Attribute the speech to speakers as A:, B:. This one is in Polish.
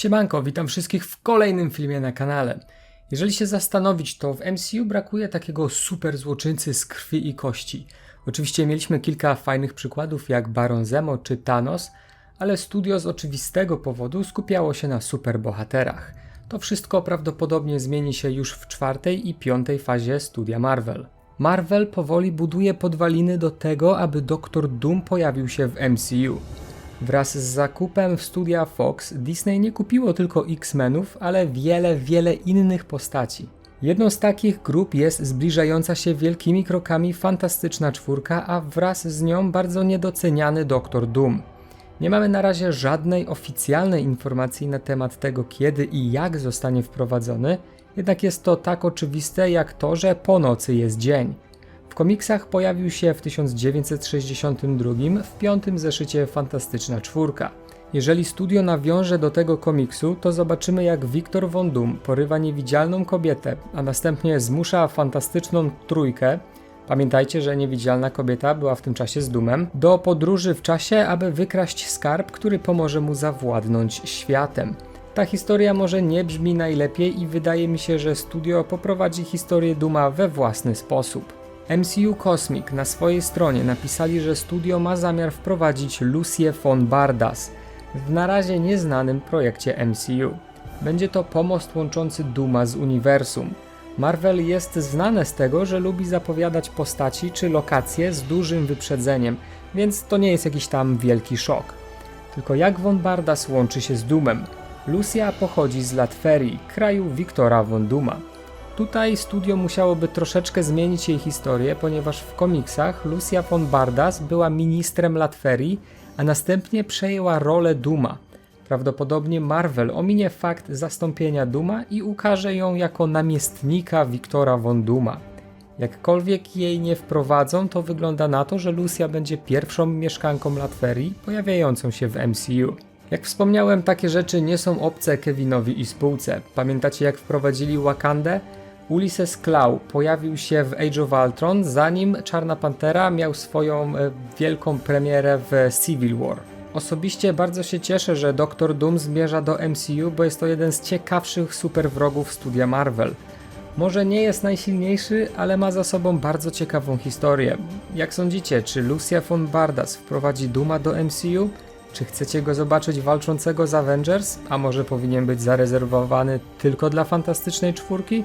A: Siemanko, witam wszystkich w kolejnym filmie na kanale. Jeżeli się zastanowić, to w MCU brakuje takiego super złoczyńcy z krwi i kości. Oczywiście mieliśmy kilka fajnych przykładów jak Baron Zemo czy Thanos, ale studio z oczywistego powodu skupiało się na superbohaterach. To wszystko prawdopodobnie zmieni się już w czwartej i piątej fazie studia Marvel. Marvel powoli buduje podwaliny do tego, aby Doktor Doom pojawił się w MCU. Wraz z zakupem w studia Fox, Disney nie kupiło tylko X-Menów, ale wiele, wiele innych postaci. Jedną z takich grup jest zbliżająca się wielkimi krokami fantastyczna czwórka, a wraz z nią bardzo niedoceniany Doktor Doom. Nie mamy na razie żadnej oficjalnej informacji na temat tego, kiedy i jak zostanie wprowadzony, jednak jest to tak oczywiste jak to, że po nocy jest dzień. W komiksach pojawił się w 1962 w piątym zeszycie Fantastyczna Czwórka. Jeżeli studio nawiąże do tego komiksu, to zobaczymy jak Wiktor Von Doom porywa niewidzialną kobietę, a następnie zmusza fantastyczną trójkę, pamiętajcie, że niewidzialna kobieta była w tym czasie z Doomem, do podróży w czasie, aby wykraść skarb, który pomoże mu zawładnąć światem. Ta historia może nie brzmi najlepiej i wydaje mi się, że studio poprowadzi historię Duma we własny sposób. MCU Cosmic na swojej stronie napisali, że studio ma zamiar wprowadzić Lucię von Bardas w na razie nieznanym projekcie MCU. Będzie to pomost łączący Duma z uniwersum. Marvel jest znane z tego, że lubi zapowiadać postaci czy lokacje z dużym wyprzedzeniem, więc to nie jest jakiś tam wielki szok. Tylko jak von Bardas łączy się z Dumem? Lucia pochodzi z Latverii, kraju Wiktora von Duma. Tutaj studio musiałoby troszeczkę zmienić jej historię, ponieważ w komiksach Lucia von Bardas była ministrem Latverii, a następnie przejęła rolę Duma. Prawdopodobnie Marvel ominie fakt zastąpienia Duma i ukaże ją jako namiestnika Wiktora von Duma. Jakkolwiek jej nie wprowadzą, to wygląda na to, że Lucia będzie pierwszą mieszkanką Latverii pojawiającą się w MCU. Jak wspomniałem, takie rzeczy nie są obce Kevinowi i spółce. Pamiętacie jak wprowadzili Wakandę? Ulysses Klaue pojawił się w Age of Ultron, zanim Czarna Pantera miał swoją e, wielką premierę w Civil War. Osobiście bardzo się cieszę, że Doctor Doom zmierza do MCU, bo jest to jeden z ciekawszych superwrogów studia Marvel. Może nie jest najsilniejszy, ale ma za sobą bardzo ciekawą historię. Jak sądzicie, czy Lucia von Bardas wprowadzi Duma do MCU? Czy chcecie go zobaczyć walczącego z Avengers? A może powinien być zarezerwowany tylko dla Fantastycznej Czwórki?